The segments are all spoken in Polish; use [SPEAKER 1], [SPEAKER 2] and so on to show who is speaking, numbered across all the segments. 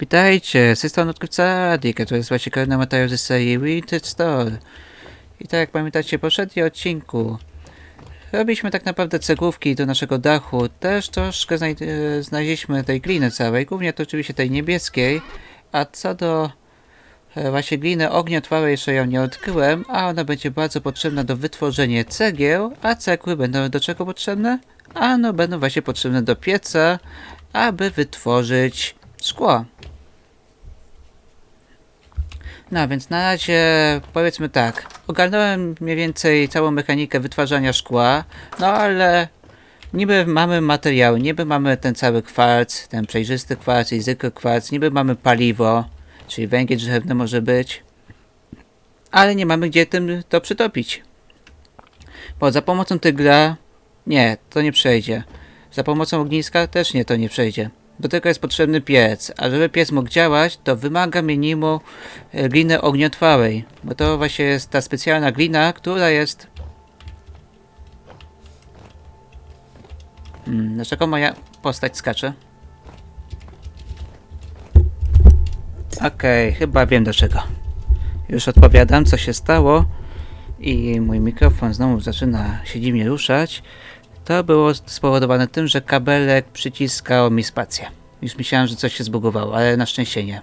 [SPEAKER 1] Witajcie, z tej strony odkrywca Adik, to jest właśnie kolejny materiał ze serii Winted Store. I tak jak pamiętacie, w odcinku robiliśmy tak naprawdę cegłówki do naszego dachu. Też troszkę e, znaleźliśmy tej gliny całej, głównie to oczywiście tej niebieskiej. A co do e, właśnie gliny ogniotrwałej jeszcze ją nie odkryłem, a ona będzie bardzo potrzebna do wytworzenia cegieł, a cegły będą do czego potrzebne? Ano będą właśnie potrzebne do pieca, aby wytworzyć szkło. No więc na razie powiedzmy tak. Ogarnąłem mniej więcej całą mechanikę wytwarzania szkła, no ale niby mamy materiały, niby mamy ten cały kwarc, ten przejrzysty kwarc i zwykły kwarc, niby mamy paliwo, czyli węgiel drzewny może być, ale nie mamy gdzie tym to przytopić. Bo za pomocą tygla nie, to nie przejdzie. Za pomocą ogniska też nie, to nie przejdzie. Do tego jest potrzebny piec, a żeby piec mógł działać, to wymaga minimum e, gliny ogniotrwałej, bo to właśnie jest ta specjalna glina, która jest... Hmm, dlaczego moja postać skacze? Okej, chyba wiem dlaczego. Już odpowiadam, co się stało i mój mikrofon znowu zaczyna się dziwnie ruszać. To było spowodowane tym, że kabelek przyciskał mi spację. Już myślałem, że coś się zbugowało, ale na szczęście nie.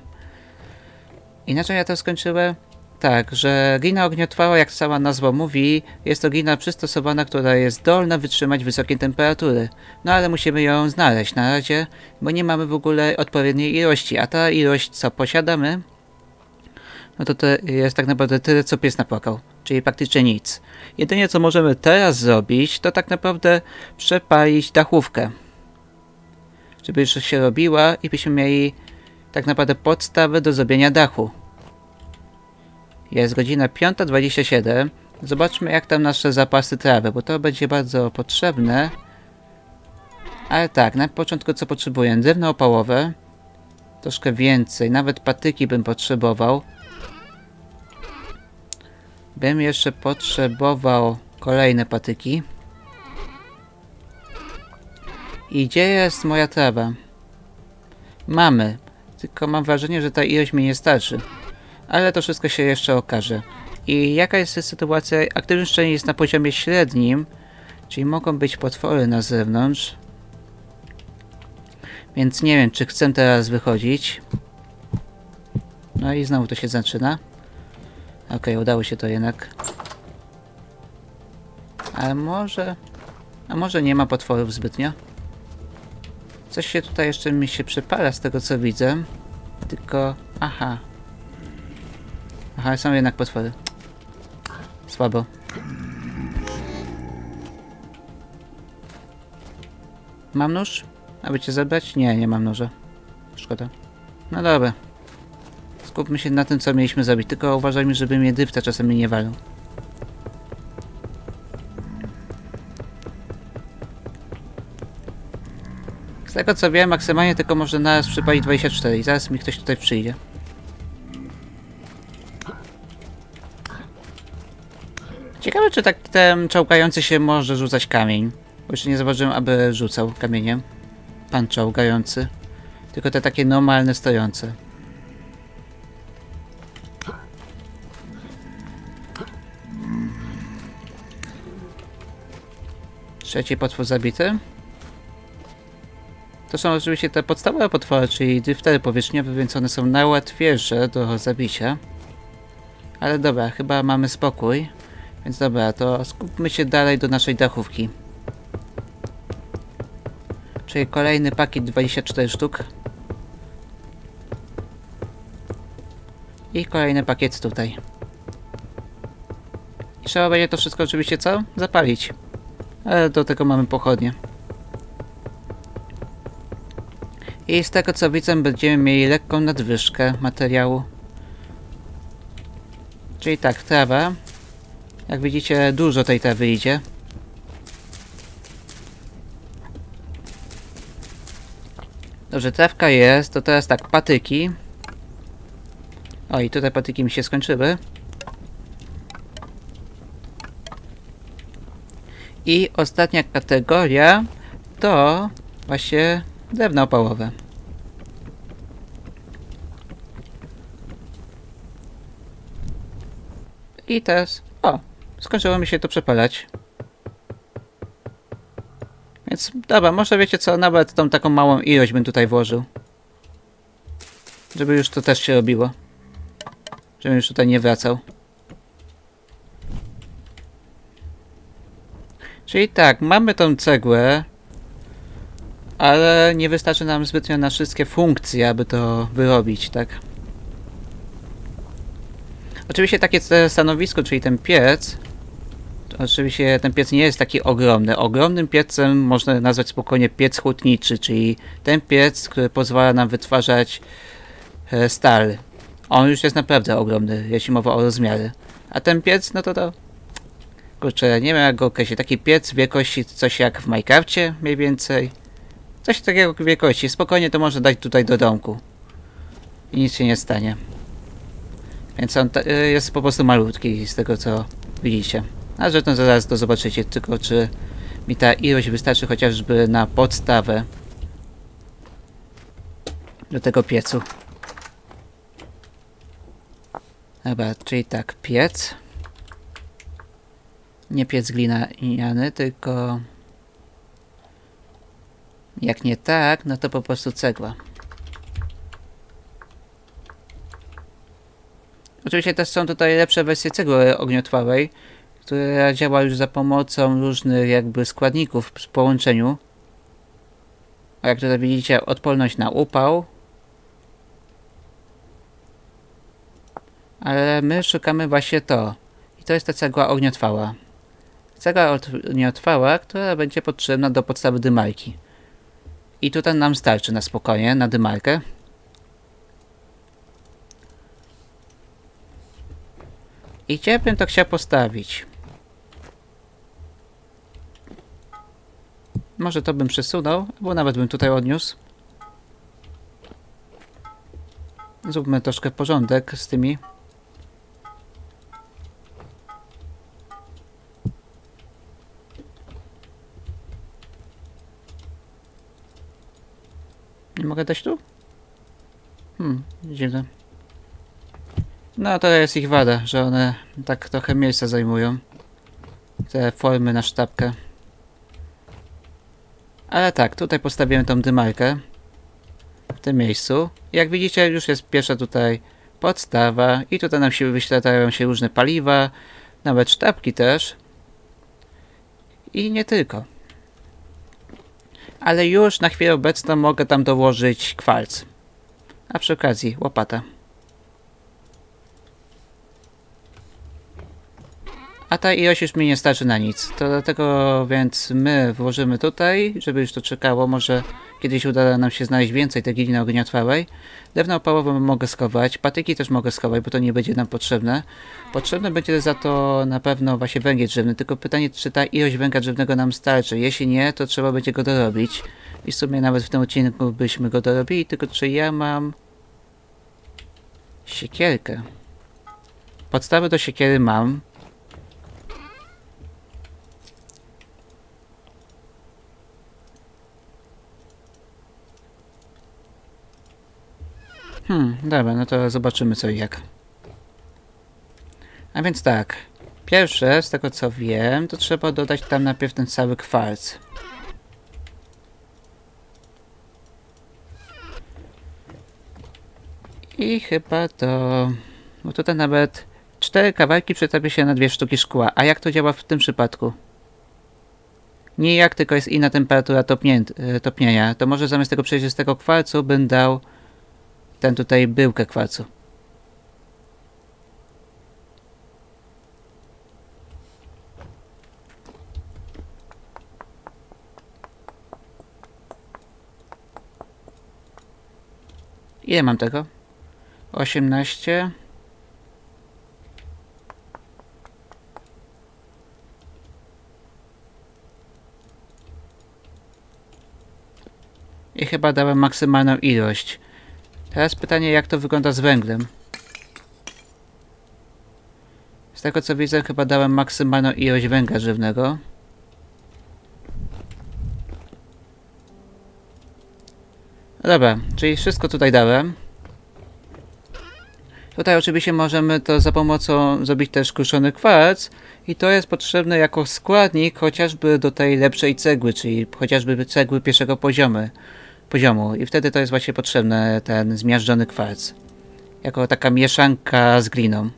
[SPEAKER 1] Inaczej ja to skończyłem? Tak, że glina ogniotrwała, jak sama nazwa mówi, jest to glina przystosowana, która jest zdolna wytrzymać wysokie temperatury. No ale musimy ją znaleźć na razie, bo nie mamy w ogóle odpowiedniej ilości, a ta ilość, co posiadamy, no to to jest tak naprawdę tyle, co pies napłakał, czyli praktycznie nic. Jedynie co możemy teraz zrobić, to tak naprawdę przepalić dachówkę. Żeby już się robiła i byśmy mieli tak naprawdę podstawę do zrobienia dachu. Jest godzina 5.27. Zobaczmy jak tam nasze zapasy trawy, bo to będzie bardzo potrzebne. Ale tak, na początku co potrzebuję? Drewno opałowe. Troszkę więcej, nawet patyki bym potrzebował. Bym jeszcze potrzebował kolejne patyki. I gdzie jest moja trawa? Mamy. Tylko mam wrażenie, że ta ilość mi nie starczy. Ale to wszystko się jeszcze okaże. I jaka jest sytuacja? Aktywny szczelin jest na poziomie średnim, czyli mogą być potwory na zewnątrz. Więc nie wiem, czy chcę teraz wychodzić. No i znowu to się zaczyna. Okej, udało się to jednak. Ale może... A może nie ma potworów zbytnio? Coś się tutaj jeszcze mi się przypala z tego co widzę. Tylko... Aha. Aha, są jednak potwory. Słabo. Mam nóż? Aby cię zabrać? Nie, nie mam noża. Szkoda. No dobra. Skupmy się na tym, co mieliśmy zrobić. Tylko uważajmy, żeby mnie dryfta czasami nie walał. Z tego co wiem, maksymalnie tylko może naraz przypalić 24 i zaraz mi ktoś tutaj przyjdzie. Ciekawe, czy tak ten czołgający się może rzucać kamień. Bo jeszcze nie zauważyłem, aby rzucał kamieniem. Pan czołgający. Tylko te takie normalne stojące. Trzeci potwór zabity. To są oczywiście te podstawowe potwory, czyli driftery powierzchniowe, więc one są najłatwiejsze do zabicia. Ale dobra, chyba mamy spokój. Więc dobra, to skupmy się dalej do naszej dachówki. Czyli kolejny pakiet 24 sztuk. I kolejny pakiet tutaj. I trzeba będzie to wszystko oczywiście co? Zapalić. Ale do tego mamy pochodnie. I z tego co widzę będziemy mieli lekką nadwyżkę materiału. Czyli tak, trawa. Jak widzicie dużo tej trawy idzie. Dobrze, trawka jest, to teraz tak, patyki. O i tutaj patyki mi się skończyły. I ostatnia kategoria to właśnie drewno opałowe. I teraz, o, skończyło mi się to przepalać. Więc dobra, może wiecie co, nawet tą taką małą ilość bym tutaj włożył. Żeby już to też się robiło. Żebym już tutaj nie wracał. Czyli tak, mamy tą cegłę, ale nie wystarczy nam zbytnio na wszystkie funkcje, aby to wyrobić, tak? Oczywiście takie stanowisko, czyli ten piec, oczywiście ten piec nie jest taki ogromny. Ogromnym piecem można nazwać spokojnie piec hutniczy, czyli ten piec, który pozwala nam wytwarzać e, stal. On już jest naprawdę ogromny, jeśli mowa o rozmiary. A ten piec, no to to... Kurczę, nie wiem jak go określić. Taki piec wielkości coś jak w Minecrafcie mniej więcej. Coś takiego wielkości. Spokojnie to można dać tutaj do domku. I nic się nie stanie. Więc on y, jest po prostu malutki z tego co widzicie. A zresztą zaraz to zobaczycie, tylko czy mi ta ilość wystarczy chociażby na podstawę do tego piecu. Dobra, czyli tak, piec. Nie piec gliniany, tylko... Jak nie tak, no to po prostu cegła. Oczywiście też są tutaj lepsze wersje cegły ogniotrwałej, która działa już za pomocą różnych jakby składników w połączeniu. A jak tutaj widzicie, odporność na upał. Ale my szukamy właśnie to. I to jest ta cegła ogniotrwała. Cegła ogniotrwała, która będzie potrzebna do podstawy dymarki. I tutaj nam starczy na spokojnie, na dymarkę. I gdzie bym to chciał postawić? Może to bym przesunął, albo nawet bym tutaj odniósł. Zróbmy troszkę porządek z tymi. Mogę tu? Hmm, dziwne. No to jest ich wada, że one tak trochę miejsca zajmują. Te formy na sztabkę. Ale tak, tutaj postawiłem tą dymarkę. W tym miejscu. Jak widzicie, już jest pierwsza tutaj podstawa. I tutaj nam się wyświetlają się różne paliwa. Nawet sztabki też. I nie tylko. Ale już na chwilę obecną mogę tam dołożyć kwalc. A przy okazji łopata. A ta ilość już mi nie starczy na nic. To dlatego więc my włożymy tutaj, żeby już to czekało. Może kiedyś uda nam się znaleźć więcej tej gliny ogniotrwałej. Drewno opałowe mogę schować, patyki też mogę schować, bo to nie będzie nam potrzebne. Potrzebny będzie za to na pewno właśnie węgiel drzewny, tylko pytanie, czy ta ilość węgla drzewnego nam starczy. Jeśli nie, to trzeba będzie go dorobić. I w sumie nawet w tym odcinku byśmy go dorobili, tylko czy ja mam... Siekierkę. Podstawy do siekiery mam. Hmm, dobra, no to zobaczymy co i jak. A więc tak. Pierwsze, z tego co wiem, to trzeba dodać tam najpierw ten cały kwarc. I chyba to... Bo tutaj nawet cztery kawałki przetapia się na dwie sztuki szkła. A jak to działa w tym przypadku? Nie jak, tylko jest inna temperatura e, topnienia. To może zamiast tego przejrzystego kwarcu bym dał ten tutaj byłkę kwarcu. Ile mam tego? 18. I chyba dałem maksymalną ilość. Teraz pytanie, jak to wygląda z węglem. Z tego co widzę, chyba dałem maksymalną ilość węgla żywnego. Dobra, czyli wszystko tutaj dałem. Tutaj oczywiście możemy to za pomocą zrobić też kruszony kwarc i to jest potrzebne jako składnik chociażby do tej lepszej cegły, czyli chociażby cegły pierwszego poziomu. Poziomu. I wtedy to jest właśnie potrzebne, ten zmiażdżony kwarc. Jako taka mieszanka z gliną.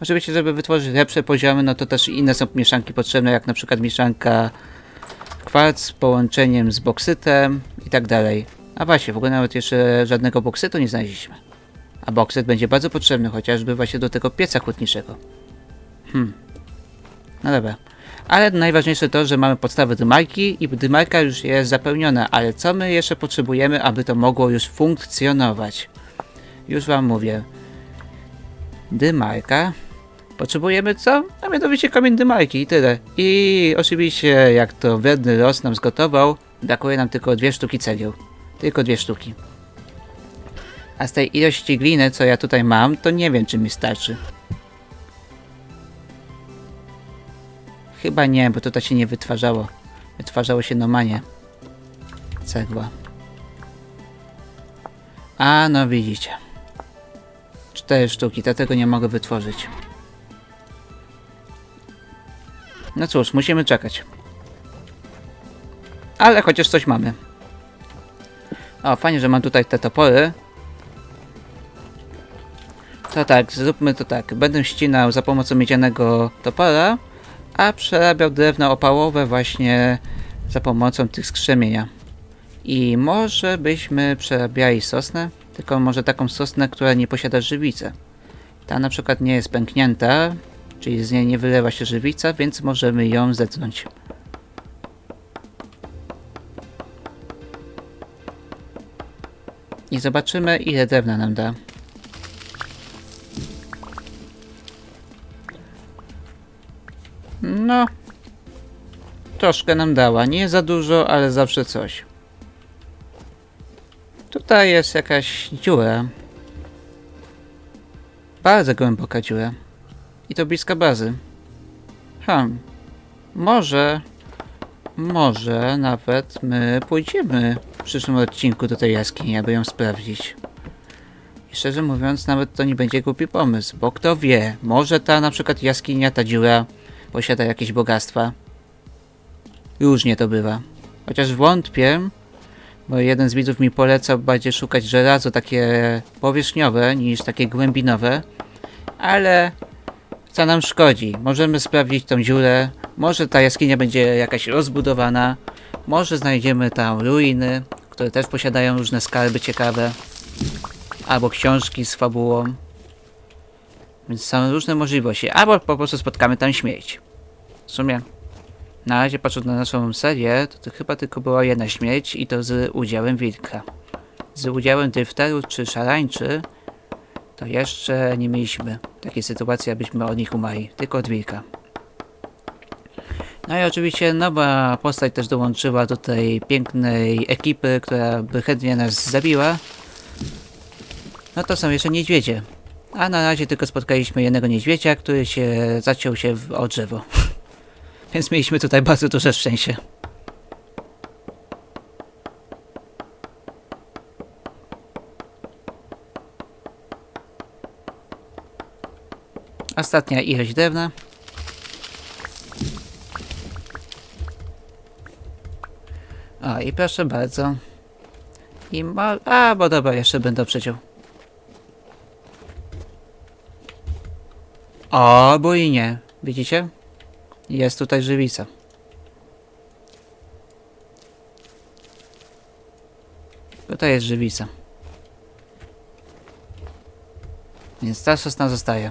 [SPEAKER 1] Oczywiście, żeby wytworzyć lepsze poziomy, no to też inne są mieszanki potrzebne, jak na przykład mieszanka kwarc z połączeniem z boksytem i tak dalej. A właśnie, w ogóle nawet jeszcze żadnego boksytu nie znaleźliśmy. A boksyt będzie bardzo potrzebny, chociażby właśnie do tego pieca hutniczego. Hmm. No dobra. Ale najważniejsze to, że mamy podstawę dymarki i dymarka już jest zapełniona, ale co my jeszcze potrzebujemy, aby to mogło już funkcjonować? Już wam mówię. Dymarka. Potrzebujemy co? A mianowicie kamień dymarki i tyle. I oczywiście, jak to wredny los nam zgotował, brakuje nam tylko dwie sztuki cegieł. Tylko dwie sztuki. A z tej ilości gliny, co ja tutaj mam, to nie wiem, czy mi starczy. Chyba nie, bo tutaj się nie wytwarzało. Wytwarzało się normalnie. Cegła. A, no widzicie. Cztery sztuki, dlatego nie mogę wytworzyć. No cóż, musimy czekać. Ale chociaż coś mamy. O, fajnie, że mam tutaj te topory. To tak, zróbmy to tak. Będę ścinał za pomocą miedzianego topora, a przerabiał drewno opałowe właśnie za pomocą tych skrzemienia. I może byśmy przerabiali sosnę, tylko może taką sosnę, która nie posiada żywicy. Ta na przykład nie jest pęknięta, czyli z niej nie wylewa się żywica, więc możemy ją zetnąć. I zobaczymy ile drewna nam da. No. Troszkę nam dała. Nie za dużo, ale zawsze coś. Tutaj jest jakaś dziura. Bardzo głęboka dziura. I to bliska bazy. Hmm. Może... Może nawet my pójdziemy w przyszłym odcinku do tej jaskini, aby ją sprawdzić. I szczerze mówiąc, nawet to nie będzie głupi pomysł, bo kto wie, może ta na przykład jaskinia, ta dziura posiada jakieś bogactwa. Różnie to bywa. Chociaż wątpię, bo jeden z widzów mi polecał bardziej szukać żelazo takie powierzchniowe niż takie głębinowe, ale co nam szkodzi? Możemy sprawdzić tą dziurę, może ta jaskinia będzie jakaś rozbudowana, może znajdziemy tam ruiny, które też posiadają różne skarby ciekawe, albo książki z fabułą. Więc są różne możliwości, albo po prostu spotkamy tam śmierć. W sumie, na razie patrząc na naszą serię, to, to chyba tylko była jedna śmierć i to z udziałem wilka. Z udziałem dryfterów czy szarańczy to jeszcze nie mieliśmy takiej sytuacji, abyśmy od nich umarli, tylko od wilka. No i oczywiście nowa postać też dołączyła do tej pięknej ekipy, która by chętnie nas zabiła. No to są jeszcze niedźwiedzie. A na razie tylko spotkaliśmy jednego niedźwiedzia, który się zaciął się w o drzewo. Więc mieliśmy tutaj bardzo duże szczęście. Ostatnia ilość drewna. O, i proszę bardzo. I mo... A, bo dobra, jeszcze będę przeciął. O, bo i nie. Widzicie? Jest tutaj żywica. Tutaj jest żywica. Więc ta sosna zostaje.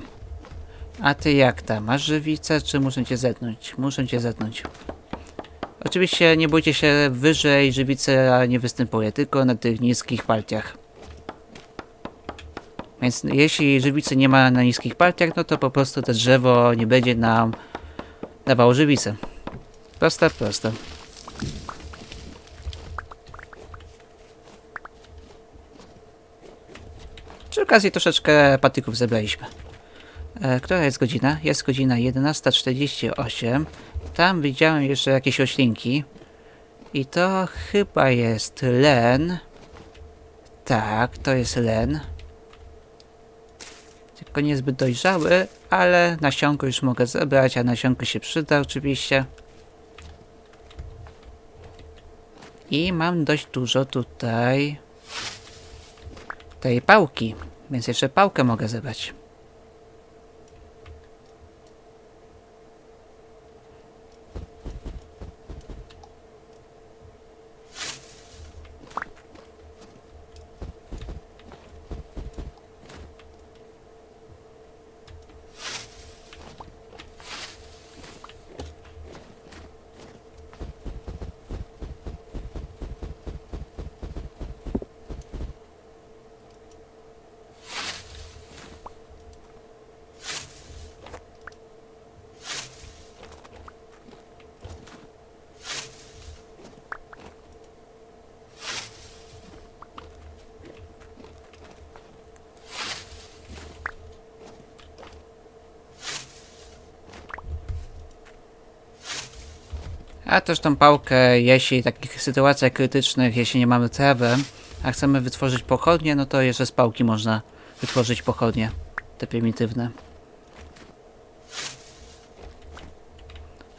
[SPEAKER 1] A ty jak tam? Masz żywicę, czy muszę cię zetnąć? Muszę cię zetnąć. Oczywiście nie bójcie się, wyżej żywica nie występuje, tylko na tych niskich partiach. Więc jeśli żywicy nie ma na niskich partiach, no to po prostu to drzewo nie będzie nam dawało żywicę. Proste, proste. Przy okazji troszeczkę patyków zebraliśmy. E, która jest godzina? Jest godzina 11.48. Tam widziałem jeszcze jakieś roślinki. I to chyba jest len. Tak, to jest len. Tylko niezbyt dojrzały, ale nasionko już mogę zebrać, a nasionko się przyda oczywiście. I mam dość dużo tutaj tej pałki, więc jeszcze pałkę mogę zebrać. A też tą pałkę, jeśli w takich sytuacjach krytycznych, jeśli nie mamy trawy, a chcemy wytworzyć pochodnie, no to jeszcze z pałki można wytworzyć pochodnie, te prymitywne.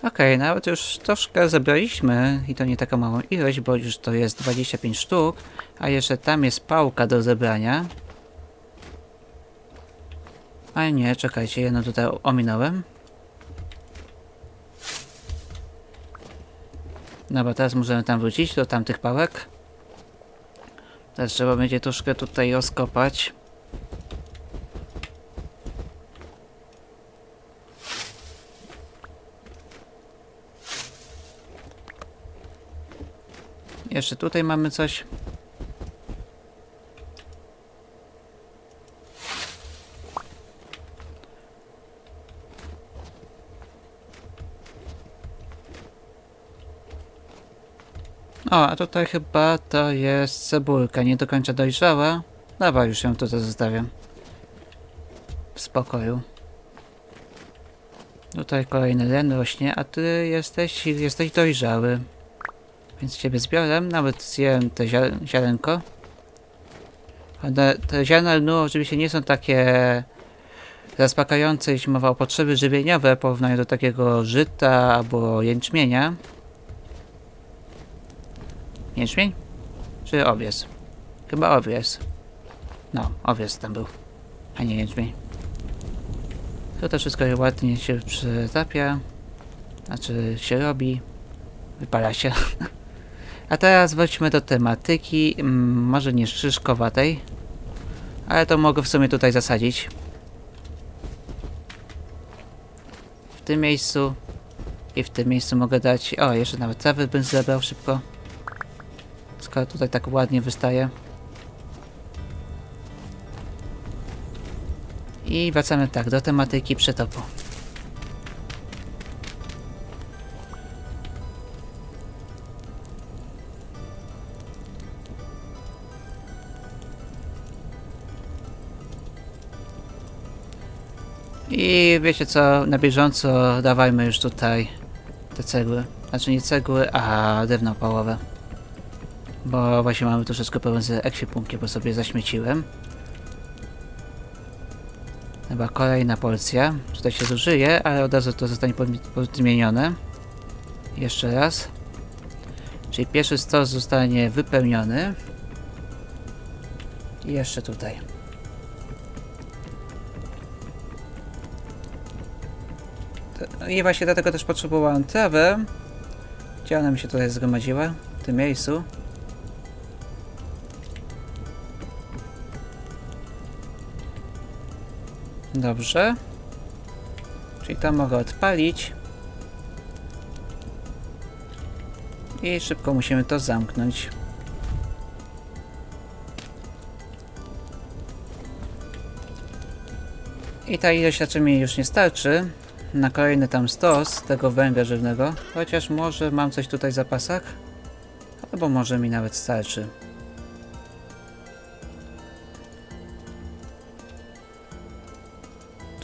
[SPEAKER 1] Okej, nawet już troszkę zebraliśmy i to nie taką małą ilość, bo już to jest 25 sztuk, a jeszcze tam jest pałka do zebrania. A nie, czekajcie, jedno tutaj ominąłem. Dobra, teraz możemy tam wrócić do tamtych pałek. Teraz trzeba będzie troszkę tutaj rozkopać. Jeszcze tutaj mamy coś. O, a tutaj chyba to jest cebulka, nie do końca dojrzała. Dobra, już ją tutaj zostawiam. W spokoju. Tutaj kolejny len rośnie, a ty jesteś, jesteś dojrzały. Więc ciebie zbiorę, nawet zjem te zia- ziarenko. One, te ziarna lnu oczywiście nie są takie zaspokające, jeśli mowa o potrzeby żywieniowe, w porównaniu do takiego żyta albo jęczmienia. Jęczmień? Czy owies? Chyba owies. No, owies tam był, a nie jęczmień. To to wszystko ładnie się przytapia, znaczy się robi, wypala się. A teraz wróćmy do tematyki, mm, może nie szyszkowatej, ale to mogę w sumie tutaj zasadzić. W tym miejscu i w tym miejscu mogę dać, o jeszcze nawet trawy bym zebrał szybko. Tutaj tak ładnie wystaje. I wracamy tak do tematyki przetopu. I wiecie co, na bieżąco dawajmy już tutaj te cegły. Znaczy nie cegły, a drewno opałowe. Bo właśnie mamy wszystko pełne z ekwipunkiem, bo sobie zaśmieciłem. Chyba kolejna porcja. Tutaj się zużyje, ale od razu to zostanie podmi- podmienione. Jeszcze raz. Czyli pierwszy stos zostanie wypełniony. I jeszcze tutaj. I właśnie dlatego też potrzebowałem trawę. Gdzie ona mi się tutaj zgromadziła? W tym miejscu. Dobrze. Czyli tam mogę odpalić. I szybko musimy to zamknąć. I ta ilość raczej mi już nie starczy na kolejny tam stos tego węgla żywnego. Chociaż może mam coś tutaj w zapasach. Albo może mi nawet starczy.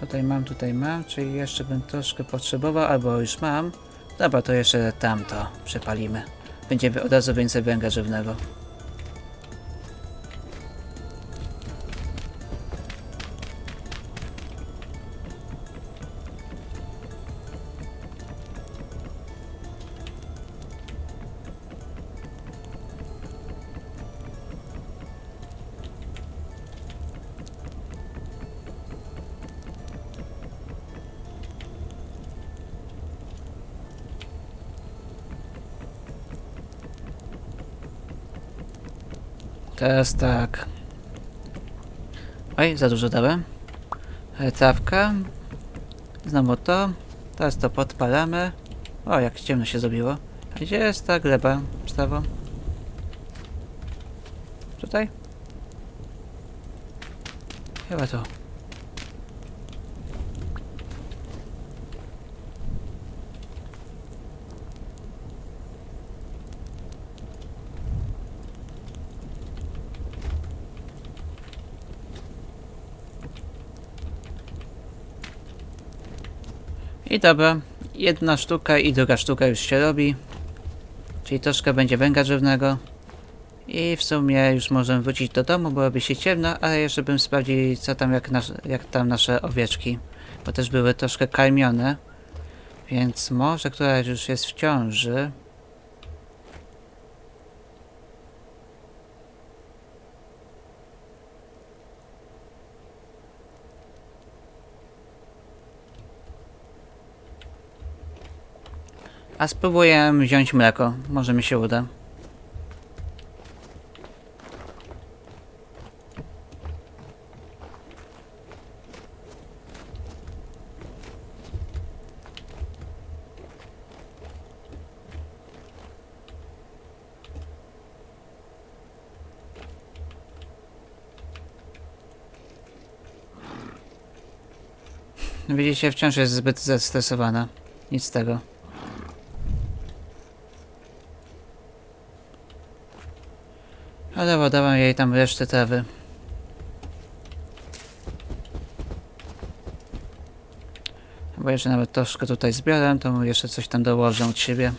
[SPEAKER 1] Tutaj mam, tutaj mam, czyli jeszcze bym troszkę potrzebował, albo już mam. Dobra, to jeszcze tamto przepalimy. Będzie od razu więcej węgla żywnego. Teraz tak. Oj, za dużo dałem. Trawka. Znowu to. Teraz to podpalamy. O, jak ciemno się zrobiło. Gdzie jest ta gleba? Stawo? Tutaj? Chyba to. I dobra, jedna sztuka i druga sztuka już się robi. Czyli troszkę będzie węgla drzewnego. I w sumie już możemy wrócić do domu, bo robi się ciemno, ale jeszcze bym sprawdził co tam, jak, nasz, jak tam nasze owieczki. Bo też były troszkę karmione. Więc może któraś już jest w ciąży. A spróbuję wziąć mleko. Może mi się uda. Widzicie, wciąż jest zbyt zestresowana. Nic z tego. Dałam jej tam resztę trawy. Bo jeszcze nawet troszkę tutaj zbieram, to mu jeszcze coś tam dołożę od siebie.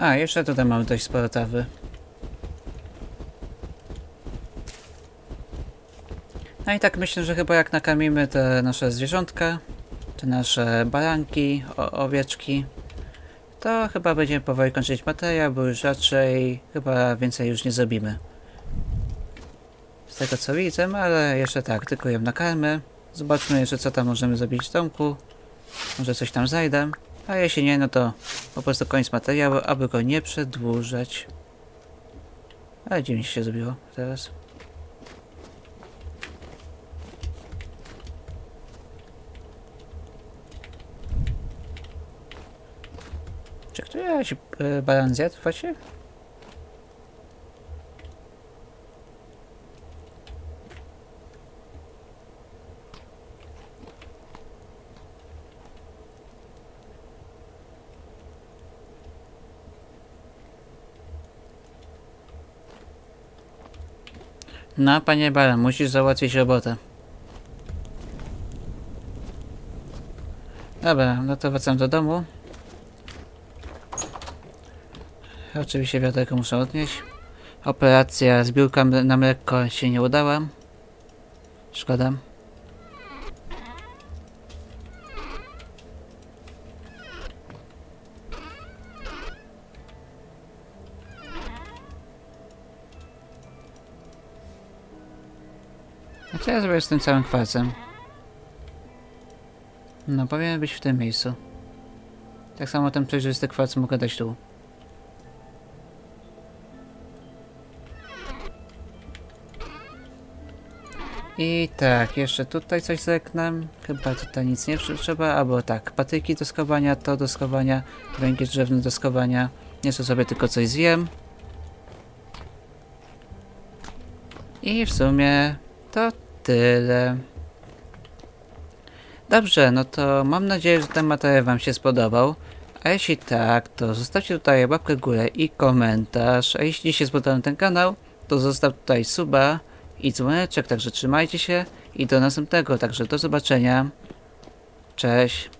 [SPEAKER 1] A, jeszcze tutaj mamy dość sporo trawy. No i tak myślę, że chyba jak nakarmimy te nasze zwierzątka, te nasze baranki, owieczki, to chyba będziemy powoli kończyć materiał, bo już raczej chyba więcej już nie zrobimy. Z tego co widzę, ale jeszcze tak, tylko jem nakarmy. Zobaczmy jeszcze co tam możemy zrobić w domku. Może coś tam zajdę. A jeśli nie, no to po prostu koniec materiału, aby go nie przedłużać. Ale dziwnie się zrobiło teraz. Czy któraś e, baran zjadł właśnie? No, panie Baran, musisz załatwić robotę. Dobra, no to wracam do domu. Oczywiście wiaderko muszę odnieść. Operacja zbiórka na mleko się nie udała. Szkoda. Z tym całym kwarcem? No, powinien być w tym miejscu. Tak samo ten przejrzysty kwarc mogę dać tu. I tak, jeszcze tutaj coś zerknę. Chyba tutaj nic nie tr- trzeba, albo tak, patyki do skowania, to do skowania, węgiel drzewny do skowania. Jeszcze sobie tylko coś zjem. I w sumie to tyle. Dobrze, no to mam nadzieję, że ten materiał Wam się spodobał. A jeśli tak, to zostawcie tutaj łapkę w górę i komentarz. A jeśli się spodobał ten kanał, to zostaw tutaj suba i dzwoneczek. Także trzymajcie się i do następnego. Także do zobaczenia. Cześć.